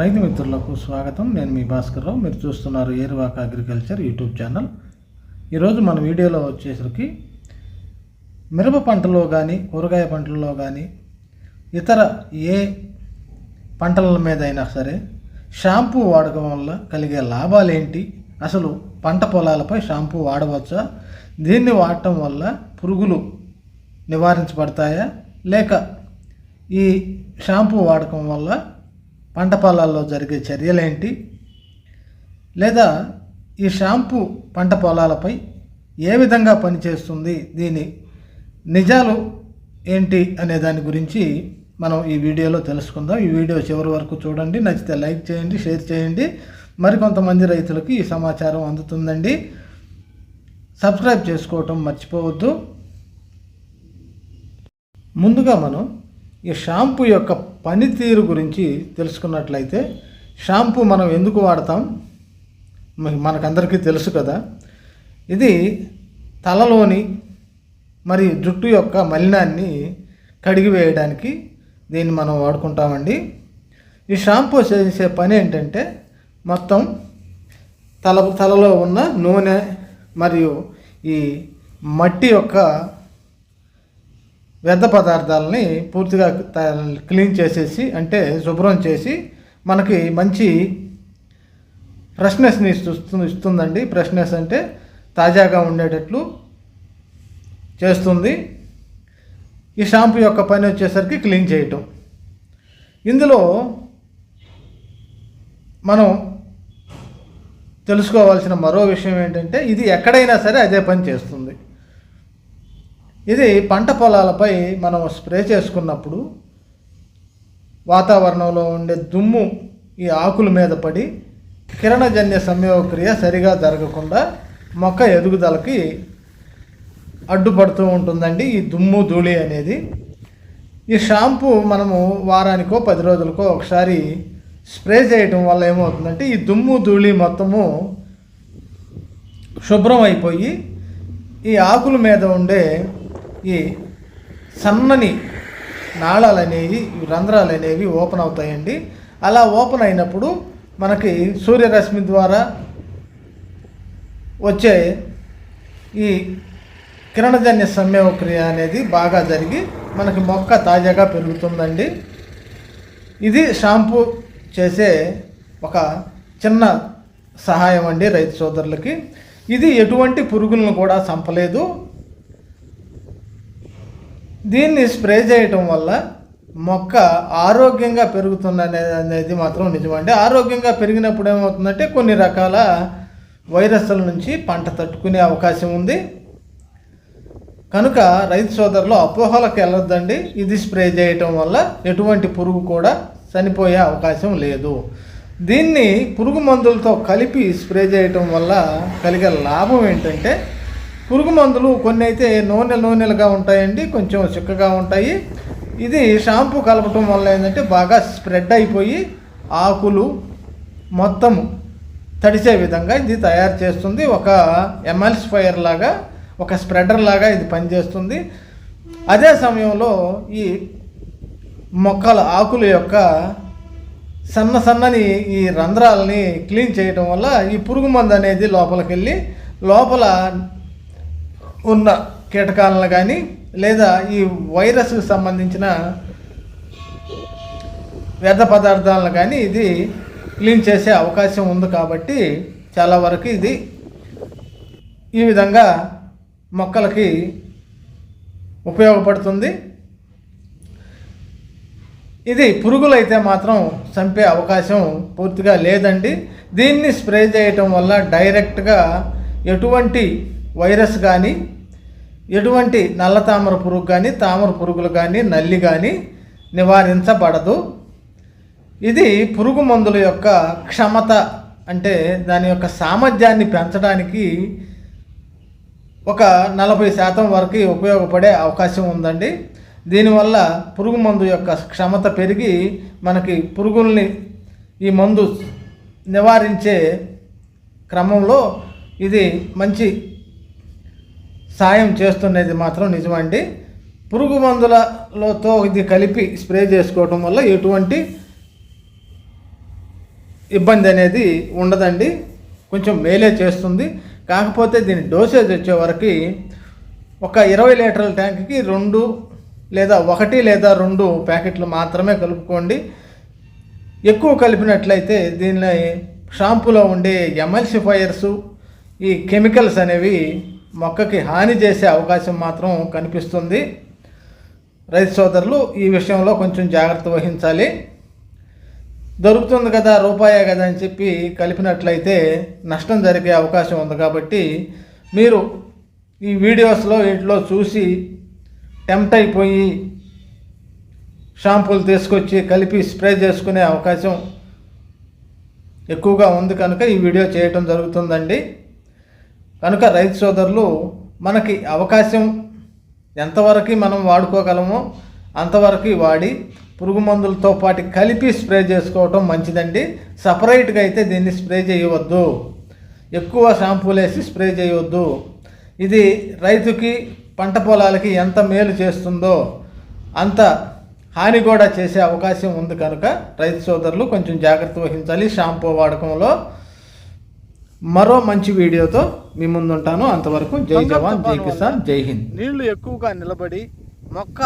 రైతు మిత్రులకు స్వాగతం. నేను మీ భాస్కర్రావు మీరు చూస్తున్నారు ఏరువాక అగ్రికల్చర్ యూట్యూబ్ ఛానల్. ఈరోజు మన వీడియోలో వచ్చేసరికి మిరప పంటలో కానీ కూరగాయ పంటల్లో కానీ ఇతర ఏ పంటల మీద అయినా సరే షాంపూ వాడకం వల్ల కలిగే లాభాలు ఏంటి? అసలు పంట పొలాలపై షాంపూ వాడవచ్చా? దీన్ని వాడటం వల్ల పురుగులు నివారించబడతాయా? లేక ఈ షాంపూ వాడకం వల్ల పంట పొలాల్లో జరిగే చర్యలేంటి? లేదా ఈ షాంపూ పంట పొలాలపై ఏ విధంగా పనిచేస్తుంది? దీని నిజాలు ఏంటి అనే దాని గురించి మనం ఈ వీడియోలో తెలుసుకుందాం. ఈ వీడియో చివరి వరకు చూడండి. నచ్చితే లైక్ చేయండి షేర్ చేయండి. మరికొంతమంది రైతులకు ఈ సమాచారం అందుతుందండి. సబ్స్క్రైబ్ చేసుకోవటం మర్చిపోవద్దు. ముందుగా మనం ఈ షాంపూ యొక్క పనితీరు గురించి తెలుసుకున్నట్లయితే షాంపూ మనం ఎందుకు వాడతాం? మనకందరికీ తెలుసు కదా. ఇది తలలోని మరియు జుట్టు యొక్క మలినాన్ని కడిగి వేయడానికి దీన్ని మనం వాడుకుంటామండి. ఈ షాంపూ చేసే పని ఏంటంటే మొత్తం తల తలలో ఉన్న నూనె మరియు ఈ మట్టి యొక్క వ్యర్థ పదార్థాలని పూర్తిగా త- క్లీన్ చేసేసి అంటే శుభ్రం చేసి మనకి మంచి ఫ్రెష్నెస్ని ఇస్తుందండి. ఫ్రెష్నెస్ అంటే తాజాగా ఉండేటట్లు చేస్తుంది. ఈ షాంపూ యొక్క పని వచ్చేసరికి క్లీన్ చేయటం. ఇందులో మనం తెలుసుకోవాల్సిన మరో విషయం ఏంటంటే ఇది ఎక్కడైనా సరే అదే పని చేస్తుంది. ఇది పంట పొలాలపై మనం స్ప్రే చేసుకున్నప్పుడు వాతావరణంలో ఉండే దుమ్ము ఈ ఆకుల మీద పడి కిరణజన్య సంయోగక్రియ సరిగా జరగకుండా మొక్క ఎదుగుదలకి అడ్డుపడుతూ ఉంటుందండి ఈ దుమ్ము ధూళి అనేది. ఈ షాంపూ మనము వారానికో పది రోజులకో ఒకసారి స్ప్రే చేయటం వల్ల ఏమవుతుందంటే ఈ దుమ్ము ధూళి మొత్తము శుభ్రం అయిపోయి ఈ ఆకుల మీద ఉండే ఈ సన్నని నాళాలు అనేవి ఈ రంధ్రాలు అనేవి ఓపెన్ అవుతాయండి. అలా ఓపెన్ అయినప్పుడు మనకి సూర్యరశ్మి ద్వారా వచ్చే ఈ కిరణజన్య సంయోగక్రియ అనేది బాగా జరిగి మనకి మొక్క తాజాగా పెరుగుతుందండి. ఇది షాంపూ చేసే ఒక చిన్న సహాయం అండి రైతు సోదరులకి. ఇది ఎటువంటి పురుగులను కూడా చంపలేదు. దీన్ని స్ప్రే చేయటం వల్ల మొక్క ఆరోగ్యంగా పెరుగుతుంది అనేది మాత్రం నిజమండి ఆరోగ్యంగా పెరిగినప్పుడు ఏమవుతుందంటే కొన్ని రకాల వైరస్ల నుంచి పంట తట్టుకునే అవకాశం ఉంది. కనుక రైతు సోదరులు అపోహలకు వెళ్ళొద్దండి. ఇది స్ప్రే చేయటం వల్ల ఎటువంటి పురుగు కూడా చనిపోయే అవకాశం లేదు. దీన్ని పురుగు మందులతో కలిపి స్ప్రే చేయటం వల్ల కలిగే లాభం ఏంటంటే పురుగు మందులు కొన్ని అయితే నూనె నూనెలుగా ఉంటాయండి కొంచెం చిక్కగా ఉంటాయి. ఇది షాంపూ కలపటం వల్ల ఏంటంటే బాగా స్ప్రెడ్ అయిపోయి ఆకులు మొత్తం తడిసే విధంగా ఇది తయారు చేస్తుంది. ఒక ఎమల్సిఫైయర్ లాగా ఒక స్ప్రెడర్ లాగా ఇది పనిచేస్తుంది. అదే సమయంలో ఈ మొక్కల ఆకుల యొక్క సన్న సన్నని ఈ రంధ్రాలని క్లీన్ చేయటం వల్ల ఈ పురుగు మందు అనేది లోపలికి వెళ్ళి లోపల ఉన్న కీటకాలను కానీ లేదా ఈ వైరస్కి సంబంధించిన వ్యర్థ పదార్థాలను కానీ ఇది క్లీన్ చేసే అవకాశం ఉంది కాబట్టి చాలా వరకు ఇది ఈ విధంగా మొక్కలకి ఉపయోగపడుతుంది. ఇది పురుగులు అయితే మాత్రం చంపే అవకాశం పూర్తిగా లేదండి. దీన్ని స్ప్రే చేయటం వల్ల డైరెక్ట్గా ఎటువంటి వైరస్ కానీ ఎటువంటి నల్ల తామర పురుగు కానీ తామర పురుగులు కానీ నల్లి కానీ నివారించబడదు. ఇది పురుగు మందుల యొక్క క్షమత అంటే దాని యొక్క సామర్థ్యాన్ని పెంచడానికి ఒక నలభై శాతం వరకు ఉపయోగపడే అవకాశం ఉందండి. దీనివల్ల పురుగు మందు యొక్క క్షమత పెరిగి మనకి పురుగుల్ని ఈ మందు నివారించే క్రమంలో ఇది మంచి సాయం చేస్తున్నది మాత్రం నిజమండి. పురుగు మందులతో ఇది కలిపి స్ప్రే చేసుకోవటం వల్ల ఎటువంటి ఇబ్బంది అనేది ఉండదండి. కొంచెం మేలే చేస్తుంది. కాకపోతే దీని డోసేజ్ వచ్చేవరకు ఒక ఇరవై లీటర్ల ట్యాంక్కి రెండు లేదా ఒకటి లేదా రెండు ప్యాకెట్లు మాత్రమే కలుపుకోండి. ఎక్కువ కలిపినట్లయితే దీనిలో షాంపూలో ఉండే ఎమల్సిఫైయర్సు ఈ కెమికల్స్ అనేవి మొక్కకి హాని చేసే అవకాశం మాత్రం కనిపిస్తుంది. రైతు సోదరులు ఈ విషయంలో కొంచెం జాగ్రత్త వహించాలి. దొరుకుతుంది కదా రూపాయే కదా అని చెప్పి కలిపినట్లయితే నష్టం జరిగే అవకాశం ఉంది కాబట్టి మీరు ఈ వీడియోస్లో వీటిలో చూసి టెంప్ట్ అయిపోయి షాంపూలు తీసుకొచ్చి కలిపి స్ప్రే చేసుకునే అవకాశం ఎక్కువగా ఉంది కనుక ఈ వీడియో చేయటం జరుగుతుందండి. కనుక రైతు సోదరులు మనకి అవకాశం ఎంతవరకు మనం వాడుకోగలమో అంతవరకు వాడి పురుగు మందులతో పాటు కలిపి స్ప్రే చేసుకోవటం మంచిదండి. సపరేట్గా అయితే దీన్ని స్ప్రే చేయవద్దు. ఎక్కువ షాంపూలు వేసి స్ప్రే చేయవద్దు. ఇది రైతుకి పంట పొలాలకి ఎంత మేలు చేస్తుందో అంత హాని కూడా చేసే అవకాశం ఉంది కనుక రైతు సోదరులు కొంచెం జాగ్రత్త వహించాలి. షాంపూ వాడకంలో మరో మంచి వీడియోతో మీ ముందు ఉంటాను అంతవరకు జై జవాన్ జై కిసాన్ జై హింద్. నీళ్ళు ఎక్కువగా నిలబడి మొక్క